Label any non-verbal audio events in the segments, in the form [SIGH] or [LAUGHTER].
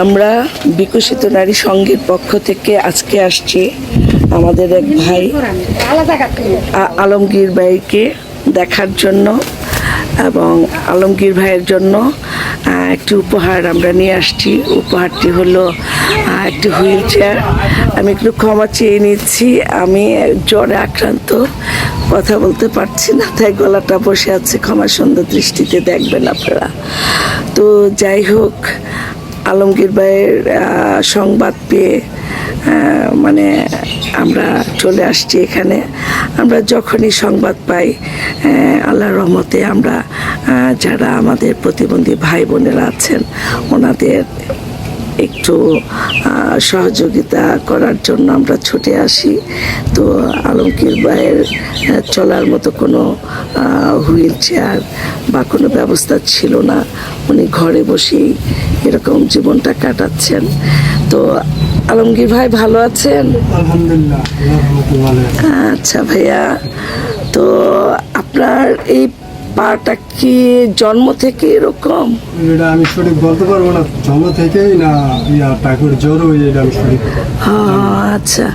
আমরা বিকশিত নারী সংঘের পক্ষ থেকে আজকে আসছি আমাদের এক ভাই আলমগীর ভাইকে দেখার জন্য এবং আলমগীর ভাইয়ের জন্য একটি উপহার আমরা নিয়ে আসছি। উপহারটি হলো একটি হুইল চেয়ার। আমি একটু ক্ষমা চেয়ে নিচ্ছি, আমি জ্বরে আক্রান্ত, কথা বলতে পারছি না, তাই গলাটা বসে আছে। ক্ষমা সুন্দর দৃষ্টিতে দেখবেন আপনারা। তো যাই হোক আলমগীর ভাইয়ের সংবাদ পেয়ে মানে আমরা চলে আসছি এখানে। আমরা যখনই সংবাদ পাই আল্লাহর রহমতে আমরা যারা আমাদের প্রতিবন্ধী ভাই বোনেরা আছেন, ওনাদের একটু সহযোগিতা করার জন্য আমরা ছুটে আসি। তো আলমগীর ভাইয়ের চলার মতো কোনো হুইল চেয়ার বা কোনো ব্যবস্থা ছিল না। উনি ঘরে বসেই এরকম জীবনটা কাটাচ্ছেন। তো আলমগীর ভাই ভালো আছেন। আচ্ছা ভাইয়া তো আপনার এই পাটা কি জন্ম থেকে এরকম? এটা আমি সঠিক বলতে পারব না জন্ম থেকেই না ইয়া টাকুর জ্বর হয়ে এটা আমি সঠিক হ্যাঁ, আচ্ছা।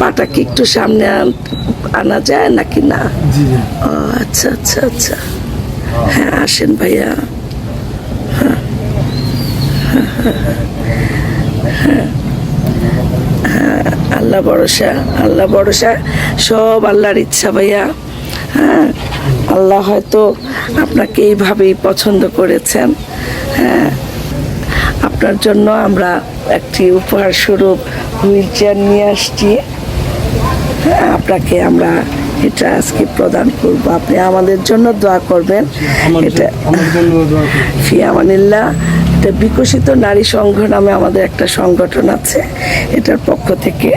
পাটা কি একটু সামনে আনা যায় নাকি না? জি আচ্ছা আচ্ছা আচ্ছা। হ্যাঁ আসেন ভাইয়া। [LAUGHS] আল্লাহ ভরসা আল্লাহ ভরসা সব আল্লাহর ইচ্ছা ভাইয়া। হ্যাঁ আল্লাহ হয়তো আপনাকে এইভাবেই পছন্দ করেছেন। হ্যাঁ আপনার জন্য আমরা একটি উপহার স্বরূপ হুইল চেয়ার নিয়ে আসছি। হ্যাঁ, আপনাকে আমরা এটা আজকে প্রদান করব। আপনি আমাদের জন্য দোয়া করবেন। এটা। ফিয়ামানিল্লাহ এটা বিকশিত নারী সংঘ নামে আমাদের একটা সংগঠন আছে। এটার পক্ষ থেকে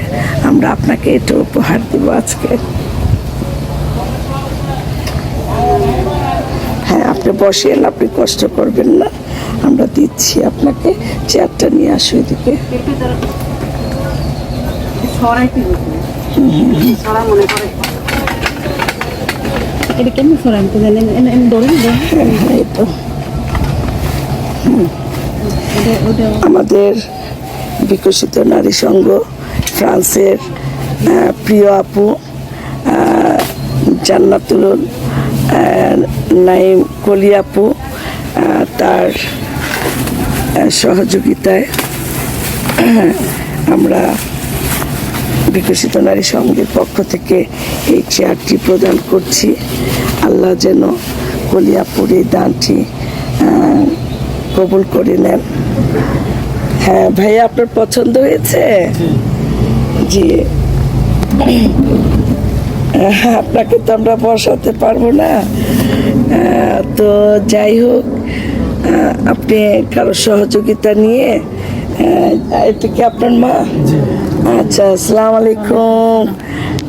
আমরা আপনাকে এটা উপহার দিব আজকে। হ্যাঁ আপনি বসেন আপনি কষ্ট করবেন না। আমরা দিচ্ছি আপনাকে চেয়ারটা নিয়ে আসো এদিকে। এটা কেমন সরান তো জানেন? ধরেন। হ্যাঁ, এই তো। ওটা আমাদের বিকশিত নারী সংঘ, ফ্রান্সের প্রিয় আপু জান্নাতুল নাইম কলি আপু তার সহযোগিতায় [CLEARS THROAT] আমরা বিকশিত নারী সংঘের পক্ষ থেকে এই চেয়ারটি প্রদান করছি। আল্লাহ যেন কলিয়াপুর এই দানটি কবুল করে নেন। হ্যাঁ ভাইয়া, আপনার পছন্দ হয়েছে? জি। আপনাকে তো আমরা বসাতে পারব না। তো যাই হোক আপনি কারও সহযোগিতা নিয়ে এটা কি আপনার মা? আচ্ছা আসসালামু আলাইকুম।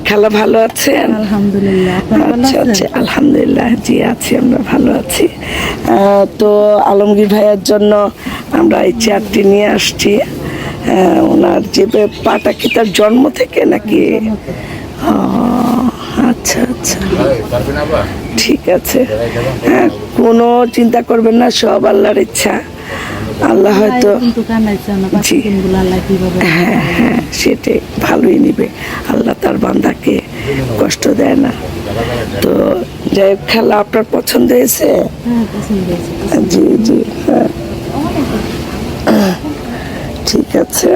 খালা ভালো আছেন? আলহামদুলিল্লাহ আচ্ছা আচ্ছা আলহামদুলিল্লাহ জি আছি আমরা ভালো আছি। তো আলমগীর ভাইয়ের জন্য আমরা এই চেয়ারটি নিয়ে আসছি। ওনার যে পাটা কি তার জন্ম থেকে নাকি? আচ্ছা আচ্ছা। ঠিক আছে। হ্যাঁ কোনো চিন্তা করবেন না সব আল্লাহর ইচ্ছা। আল্লাহ হয়তো জি। কীভাবে হ্যাঁ হ্যাঁ সেটাই ভালোই নিবে। আল্লাহ তার বান্দাকে কষ্ট দেয় না। তো যাই হোক খেলা আপনার পছন্দ হয়েছে? হ্যাঁ পছন্দ হয়েছে জি জি হ্যাঁ। ঠিক আছে।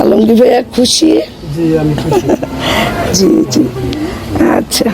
আলমগীর ভাইয়া খুশি? জি আমি জি জি। আচ্ছা।